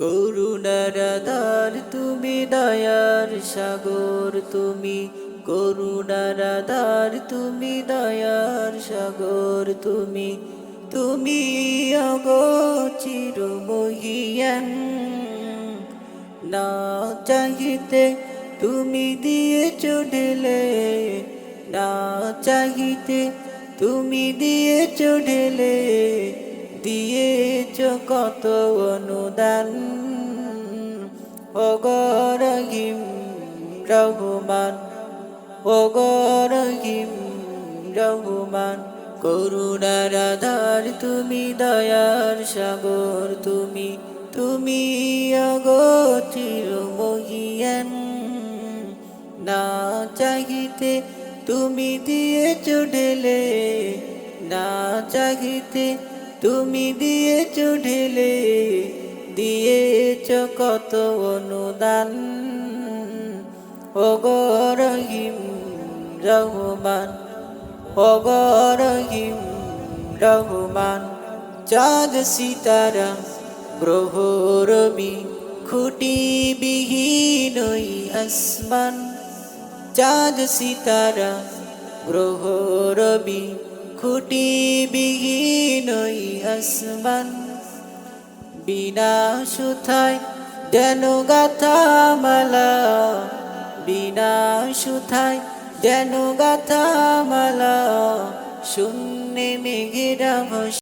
করুণার আধার তুমি দয়ার সাগর, তুমি করুণার আধার তুমি দয়ার সাগর, তুমি তুমি অগোচির মহিয়ান না চাহিতে তুমি দিয়ে ঢেলে না চাহিতে তুমি দিয়ে ঢেলে দিয়েছ কত অনুদান? অগরহিম রঘুমান অগরহিম রঘুমান করুণার আধার তুমি, দয়ার সাগর তুমি তুমি অগচির মহিয়ান না চাহিতে তুমি দিয়েছ ঢেলে, না চাহিতে তুমি দিয়েছ ঢেলে, দিয়েছ কত অনুদান। অগরহিম রহমান অগরহিম রহমান, চাঁদ, সিতারা গ্রহ খুঁটি বিহীন আসমান। চাঁদ, সিতারা গ্রহ খুঁটি বিহীন ওই আসমান বিনা সুথায় গাথা মালা বিনা সুথায় যেন গাথা মালা শূন্য মেঘেরা